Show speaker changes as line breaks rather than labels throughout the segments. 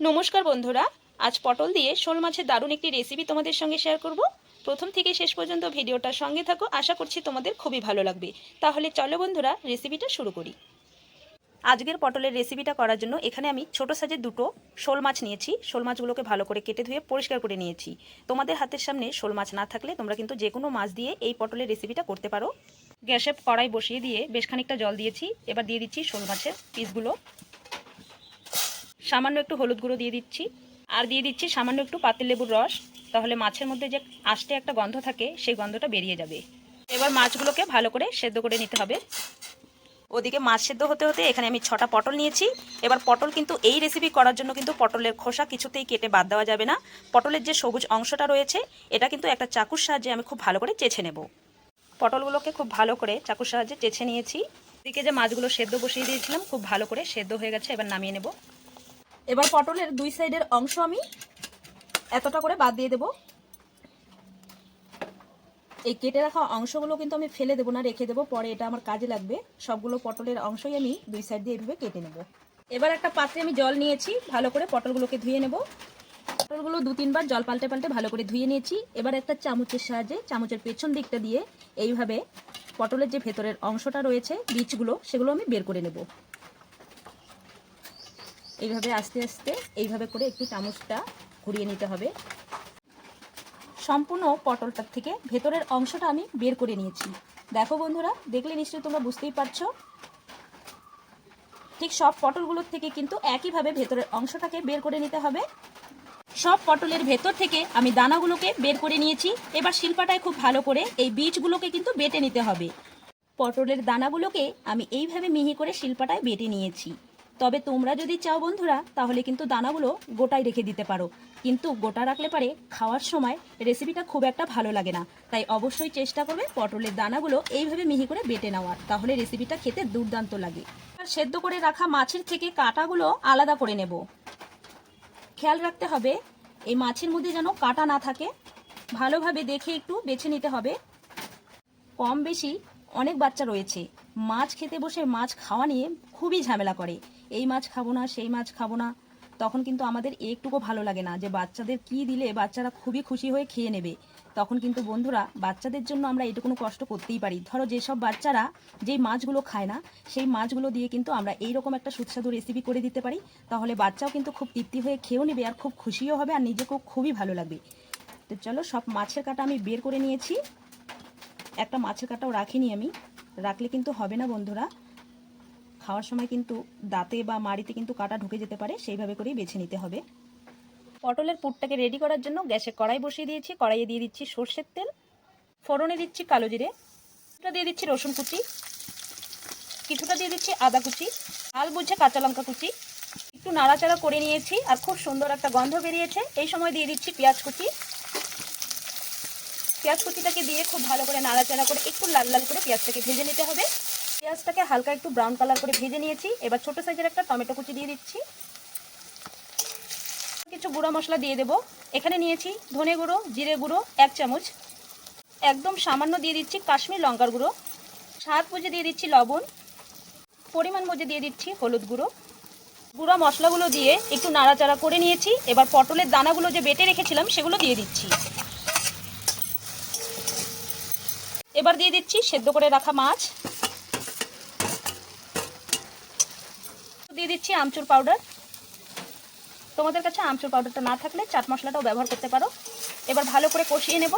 নমস্কার বন্ধুরা, আজ পটল দিয়ে শোল মাছের দারুণ একটি রেসিপি তোমাদের সঙ্গে শেয়ার করব। প্রথম থেকে শেষ পর্যন্ত ভিডিওটার সঙ্গে থাকো, আশা করছি তোমাদের খুবই ভালো লাগবে। তাহলে চলো বন্ধুরা রেসিপিটা শুরু করি। আজকের পটলের রেসিপিটা করার জন্য এখানে আমি ছোট সাইজের দুটো শোল মাছ নিয়েছি। শোল মাছগুলোকে ভালো করে কেটে ধুয়ে পরিষ্কার করে নিয়েছি। তোমাদের হাতের সামনে শোল মাছ না থাকলে তোমরা কিন্তু যে কোনো মাছ দিয়ে এই পটলের রেসিপিটা করতে পারো। গ্যাসে কড়াই বসিয়ে দিয়ে বেশ খানিকটা জল দিয়েছি। এবার দিয়ে দিচ্ছি শোল মাছের পিসগুলো সামান্য একটু হলুদ গুঁড়ো দিয়ে দিচ্ছি। আর দিয়ে দিচ্ছি সামান্য একটু পাতিল লেবুর রস। তাহলে মাছের মধ্যে যে আষ্টে একটা গন্ধ থাকে, সেই গন্ধটা বেরিয়ে যাবে। এবার মাছগুলোকে ভালো করে সেদ্ধ করে নিতে হবে। ওদিকে মাছ সেদ্ধ হতে হতে এখানে আমি ছটা পটল নিয়েছি। এবার পটল কিন্তু এই রেসিপি করার জন্য কিন্তু পটলের খোসা কিছুতেই কেটে বাদ দেওয়া যাবে না। পটলের যে সবুজ অংশটা রয়েছে, এটা কিন্তু একটা চাকুর সাহায্যে আমি খুব ভালো করে চেছে নেব। পটলগুলোকে খুব ভালো করে চাকুর সাহায্যে চেছে নিয়েছি। এদিকে যে মাছগুলো সেদ্ধ বসিয়ে দিয়েছিলাম, খুব ভালো করে সেদ্ধ হয়ে গেছে, এবার নামিয়ে নেব। এবার পটলের দুই সাইডের অংশ আমি এতটা করে বাদ দিয়ে দেব। এই কেটে রাখা অংশগুলো কিন্তু আমি ফেলে দেবো না, রেখে দেবো। পরে এটা আমার কাজে লাগবে। সবগুলো পটলের অংশই আমি দুই সাইড দিয়ে এভাবে কেটে নেব। এবার একটা পাত্রে আমি জল নিয়েছি, ভালো করে পটলগুলোকে ধুয়ে নেব। পটলগুলো দু তিনবার জল পাল্টে পাল্টে ভালো করে ধুয়ে নিয়েছি। এবার একটা চামচের সাহায্যে চামচের পেছন দিকটা দিয়ে এইভাবে পটলের যে ভেতরের অংশটা রয়েছে, বীজগুলো, সেগুলো আমি বের করে নেব। এইভাবে আস্তে আস্তে এইভাবে করে একটু চামচটা ঘুরিয়ে নিতে হবে। সম্পূর্ণ পটলটার থেকে ভেতরের অংশটা আমি বের করে নিয়েছি। দেখো বন্ধুরা, দেখলে নিশ্চয়ই তোমরা বুঝতেই পারছ। ঠিক সব পটলগুলোর থেকে কিন্তু একইভাবে ভেতরের অংশটাকে বের করে নিতে হবে। সব পটলের ভেতর থেকে আমি দানাগুলোকে বের করে নিয়েছি। এবার শিল্পাটায় খুব ভালো করে এই বীজগুলোকে কিন্তু বেটে নিতে হবে। পটলের দানাগুলোকে আমি এইভাবে মিহি করে শিল্পাটায় বেটে নিয়েছি। তবে তোমরা যদি চাও বন্ধুরা, তাহলে কিন্তু দানাগুলো গোটায় রেখে দিতে পারো। কিন্তু গোটা রাখলে পারে খাওয়ার সময় রেসিপিটা খুব একটা ভালো লাগে না। তাই অবশ্যই চেষ্টা করবে পটলের দানাগুলো এইভাবে মিহি করে বেটে নেওয়ার। তাহলে রেসিপিটা খেতে দুর্দান্ত লাগে। আর সেদ্ধ করে রাখা মাছের থেকে কাঁটাগুলো আলাদা করে নেব। খেয়াল রাখতে হবে, এই মাছের মধ্যে যেন কাটা না থাকে। ভালোভাবে দেখে একটু বেছে নিতে হবে। কম বেশি অনেক বাচ্চা রয়েছে। মাছ খেতে বসে মাছ খাওয়া নিয়ে খুবই ঝামেলা করে। এই মাছ খাব না, সেই মাছ খাব না। তখন কিন্তু আমাদের একটুকু ভালো লাগে না যে বাচ্চাদের কি দিলে বাচ্চারা খুবই খুশি হয়ে খেয়ে নেবে। তখন কিন্তু বন্ধুরা, বাচ্চাদের জন্য আমরা এটুকুনো কষ্ট করতেই পারি। ধরো যেসব বাচ্চারা যেই মাছগুলো খায় না, সেই মাছগুলো দিয়ে কিন্তু আমরা এই রকম একটা সুস্বাদু রেসিপি করে দিতে পারি। তাহলে বাচ্চাও কিন্তু খুব তৃপ্তি হয়ে খেয়েও নেবে আর খুব খুশিও হবে আর নিজেকেও খুবই ভালো লাগবে। তো চলো সব মাছের কাটা আমি বের করে নিয়েছি। একটা মাছের কাটাও রাখিনি আমি। রাখলে কিন্তু হবে না বন্ধুরা। খাওয়ার সময় কিন্তু দাঁতে বা মাড়িতে কিন্তু কাটা ঢুকে যেতে পারে, সেইভাবে করেই বেছে নিতে হবে। পটলের পুরটাকে রেডি করার জন্য গ্যাসে কড়াই বসিয়ে দিয়েছি, কড়াইয়ে দিয়ে দিচ্ছি সর্ষের তেল, ফোড়নে দিচ্ছি কালো জিরে, কিছুটা দিয়ে দিচ্ছি রসুন কুচি, কিছুটা দিয়ে দিচ্ছি আদা কুচি আল বুঝে কাঁচা লঙ্কা কুচি, একটু নাড়াচাড়া করে নিয়েছি আর খুব সুন্দর একটা গন্ধ বেরিয়েছে। এই সময় দিয়ে দিচ্ছি পেঁয়াজ কুচি। পেঁয়াজ কুচিটাকে দিয়ে খুব ভালো করে নাড়াচাড়া করে একটু লাল লাল করে পেঁয়াজটাকে ভেজে নিতে হবে। পেঁয়াজটাকে হালকা একটু ব্রাউন কালার করে ভেজে নিয়েছি। এবার ছোট সাইজের একটা টমেটো কুচি দিয়ে দিচ্ছি। কিছু গুঁড়ো মশলা দিয়ে দেব। এখানে নিয়েছি ধনে গুঁড়ো, জিরে গুঁড়ো, এক চামচ। একদম সামান্য দিয়ে দিচ্ছি কাশ্মীর লঙ্কার গুঁড়ো। স্বাদ বুঝে দিয়ে দিচ্ছি লবণ। পরিমাণ বুঝে দিয়ে দিচ্ছি হলুদ গুঁড়ো। গুঁড়ো মশলাগুলো দিয়ে একটু নাড়াচাড়া করে নিয়েছি। এবার পটলের দানাগুলো যে বেটে রেখেছিলাম, সেগুলো দিয়ে দিচ্ছি। এবার দিয়ে দিচ্ছি সেদ্ধ করে রাখা মাছ। দিয়ে দিচ্ছি আমচুর পাউডার তোমাদের কাছে আমচুর পাউডারটা না থাকলে চাট মশলাটাও ব্যবহার করতে পারো। এবার ভালো করে কষিয়ে নেব।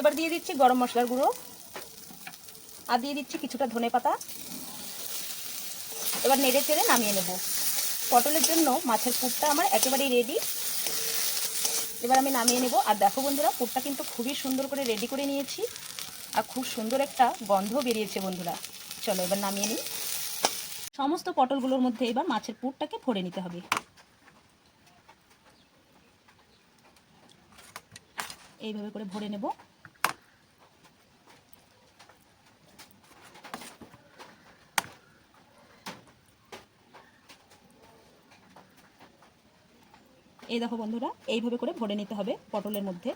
এবার দিয়ে দিচ্ছি গরম মশলার গুঁড়ো। আর দিয়ে দিচ্ছি কিছুটা ধনে পাতা। এবার নেড়ে চেড়ে নামিয়ে নেব। পটলের জন্য মাছের পুরটা আমার একেবারেই রেডি এবার আমি নামিয়ে নেব। আর দেখো বন্ধুরা, পুরটা কিন্তু খুবই সুন্দর করে রেডি করে নিয়েছি। আর খুব সুন্দর একটা গন্ধ বেরিয়েছে বন্ধুরা। চলো এবার নামিয়ে নিই। সমস্ত পটলগুলোর মধ্যে এবার মাছের পুরটাকে ভরে নিতে হবে। এইভাবে করে ভরে নেব। এই দেখো বন্ধুরা, এইভাবে করে ভরে নিতে হবে পটলের মধ্যে।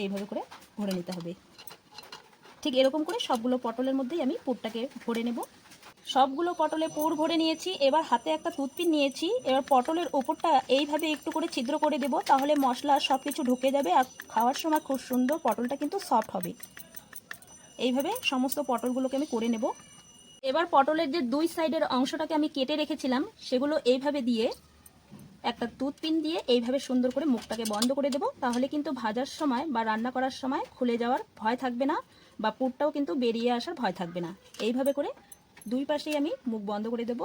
এইভাবে করে ভরে নিতে হবে। ঠিক এরকম করে সবগুলো পটলের মধ্যেই আমি পুরটাকে ভরে নেব। সবগুলো পটলে পুর ভরে নিয়েছি, এবার হাতে একটা টুথপিন নিয়েছি। এবার পটলের ওপরটা এইভাবে একটু করে ছিদ্র করে দেব, তাহলে মশলা সব কিছু ঢুকে যাবে আর খাওয়ার সময় খুব সুন্দর পটলটা কিন্তু সফট হবে। এইভাবে সমস্ত পটলগুলোকে আমি করে নেব। এবার পটলের যে দুই সাইডের অংশটাকে আমি কেটে রেখেছিলাম, সেগুলো এইভাবে দিয়ে একটা টুথপিন দিয়ে এইভাবে সুন্দর করে মুখটাকে বন্ধ করে দেব। তাহলে কিন্তু ভাজার সময় বা রান্না করার সময় খুলে যাওয়ার ভয় থাকবে না বা পুরটাও কিন্তু বেরিয়ে আসার ভয় থাকবে না। এইভাবে করে দুই পাশেই আমি মুখ বন্ধ করে দেব।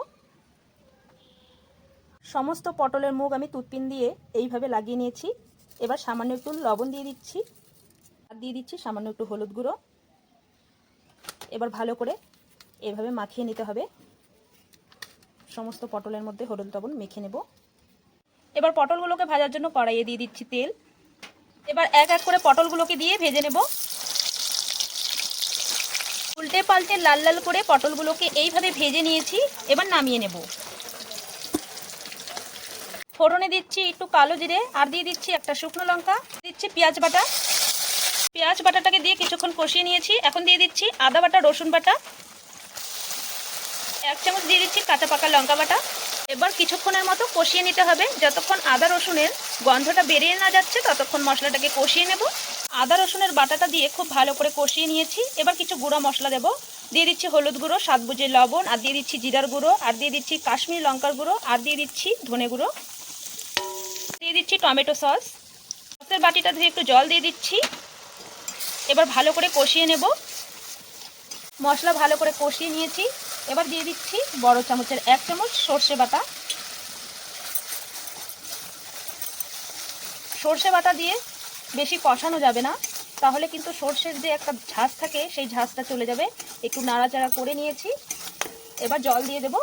সমস্ত পটলের মুখ আমি টুথপিন দিয়ে এইভাবে লাগিয়ে নিয়েছি। এবার সামান্য একটু লবণ দিয়ে দিচ্ছি। আর দিয়ে দিচ্ছি সামান্য একটু হলুদ গুঁড়ো। এবার ভালো করে এভাবে মাখিয়ে নিতে হবে। সমস্ত পটলের মধ্যে হলুদ লবণ মেখে নেব। এবার পটলগুলোকে ভাজার জন্য কড়াইয়ে দিয়ে দিচ্ছি তেল। এবার এক এক করে পটলগুলোকে দিয়ে ভেজে নেব। উল্টে পাল্টে লাল লাল করে পটলগুলোকে এইভাবে ভেজে নিয়েছি, এবার নামিয়ে নেব। ফোড়নে দিচ্ছি একটু কালো জিরে, আর দিয়ে দিচ্ছি একটা শুকনো লঙ্কা, দিচ্ছি পেঁয়াজ বাটা। পেঁয়াজ বাটাটাকে দিয়ে কিছুক্ষণ কষিয়ে নিয়েছি, এখন দিয়ে দিচ্ছি আদা বাটা, রসুন বাটা। এক চামচ দিয়ে দিচ্ছি কাঁচা পাকা লঙ্কা বাটা। এবার কিছুক্ষণের মতো কষিয়ে নিতে হবে। যতক্ষণ আদা রসুনের গন্ধটা বেরিয়ে না যাচ্ছে, ততক্ষণ মশলাটাকে কষিয়ে নেব। আদা রসুনের বাটাটা দিয়ে খুব ভালো করে কষিয়ে নিয়েছি। এবার কিছু গুঁড়ো মশলা দেবো। দিয়ে দিচ্ছি হলুদ গুঁড়ো, স্বাদ বুঝে লবণ, আর দিয়ে দিচ্ছি জিরার গুঁড়ো, আর দিয়ে দিচ্ছি কাশ্মীরি লঙ্কার গুঁড়ো, আর দিয়ে দিচ্ছি ধনে গুঁড়ো। দিয়ে দিচ্ছি টমেটো সস। সসের বাটিটা দিয়ে একটু জল দিয়ে দিচ্ছি। এবার ভালো করে কষিয়ে নেব। মশলা ভালো করে কষিয়ে নিয়েছি। এবার দিয়ে দিচ্ছি বড় চামচের এক চামচ সর্ষে বাটা। সর্ষে বাটা দিয়ে বেশি কষানো যাবে না, তাহলে কিন্তু সর্ষের যে একটা ঝাঁজ থাকে সেই ঝাঁজটা চলে যাবে। একটু নাড়াচাড়া করে নিয়েছি। এবার জল দিয়ে দেব।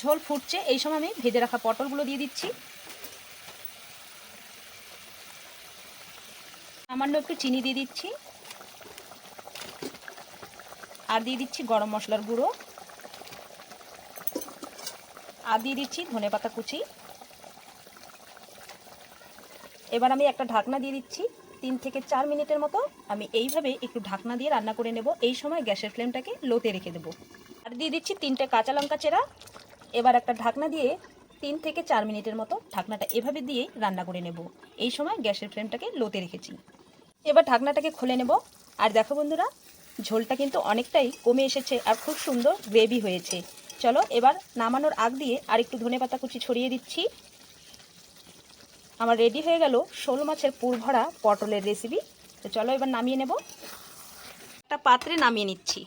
ঝোল ফুটছে, এই সময় আমি ভেজে রাখা পটলগুলো দিয়ে দিচ্ছি। সামান্য একটু চিনি দিয়ে দিচ্ছি। আর দিয়ে দিচ্ছি গরম মশলার গুঁড়ো। আর দিয়ে দিচ্ছি ধনে পাতা কুচি। এবার আমি একটা ঢাকনা দিয়ে দিচ্ছি, তিন থেকে চার মিনিটের মতো। আমি এইভাবে একটু ঢাকনা দিয়ে রান্না করে নেব। এই সময় গ্যাসের ফ্লেমটাকে লোতে রেখে দেবো। আর দিয়ে দিচ্ছি তিনটে কাঁচা লঙ্কা চেরা। এবার একটা ঢাকনা দিয়ে তিন থেকে চার মিনিটের মতো ঢাকনাটা এভাবে দিয়ে রান্না করে নেব। এই সময় গ্যাসের ফ্লেমটাকে লোতে রেখেছি। এবার ঢাকনাটাকে খুলে নেব। আর দেখো বন্ধুরা ঝোলটা কিন্তু অনেকটাই কমে এসেছে আর খুব সুন্দর গ্রেভি হয়েছে। চলো এবার নামানোর আগ দিয়ে আর একটু ধনে পাতা কুচি ছড়িয়ে দিচ্ছি। আমার রেডি হয়ে গেল শোল মাছের পুর ভরা পটলের রেসিপি তো চলো এবার নামিয়ে নেব। একটা পাত্রে নামিয়ে নিচ্ছি।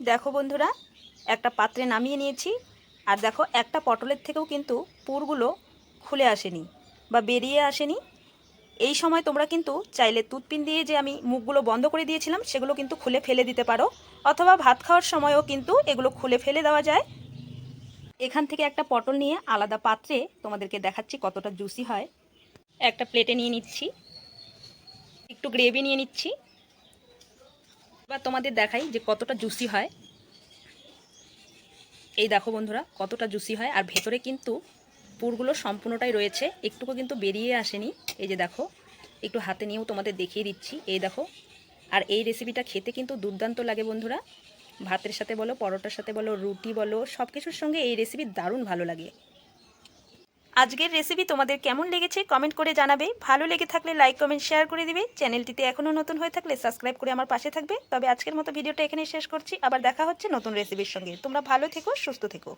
দেখো বন্ধুরা, একটা পাত্রে নামিয়ে নিয়েছি। আর দেখো, একটা পটলের থেকেও কিন্তু পুরগুলো খুলে আসেনি বা বেরিয়ে আসেনি। এই সময় তোমরা কিন্তু চাইলে তুতপিন দিয়ে যে আমি মুখগুলো বন্ধ করে দিয়েছিলাম, সেগুলো কিন্তু খুলে ফেলে দিতে পারো। অথবা ভাত খাওয়ার সময়ও কিন্তু এগুলো খুলে ফেলে দেওয়া যায়। এখান থেকে একটা পটল নিয়ে আলাদা পাত্রে তোমাদেরকে দেখাচ্ছি কতটা জুসি হয়। একটা প্লেটে নিয়ে নিচ্ছি। একটু গ্রেভি নিয়ে নিচ্ছি। এবার তোমাদের দেখাই যে কতটা জুসি হয়। এই দেখো বন্ধুরা, কতটা জুসি হয়। আর ভেতরে কিন্তু পুরগুলো সম্পূর্ণটাই রয়েছে। একটুকু কিন্তু বেরিয়ে আসেনি। এই যে দেখো, একটু হাতে নিয়েও তোমাদের দেখিয়ে দিচ্ছি। এই দেখো, আর এই রেসিপিটা খেতে কিন্তু দুর্দান্ত লাগে বন্ধুরা। ভাতের সাথে বলো, পরোটার সাথে বলো, রুটি বলো সব কিছুর সঙ্গে এই রেসিপি দারুণ ভালো লাগে। আজকের রেসিপি তোমাদের কেমন লেগেছে কমেন্ট করে জানাবে। ভালো লেগে থাকলে লাইক কমেন্ট শেয়ার করে দিবে। চ্যানেলটিতে এখনও নতুন হয়ে থাকলে সাবস্ক্রাইব করে আমার পাশে থাকবে। তবে আজকের মতো ভিডিওটা এখানে শেষ করছি। আবার দেখা হচ্ছে নতুন রেসিপির সঙ্গে। তোমরা ভালো থেকো, সুস্থ থেকো।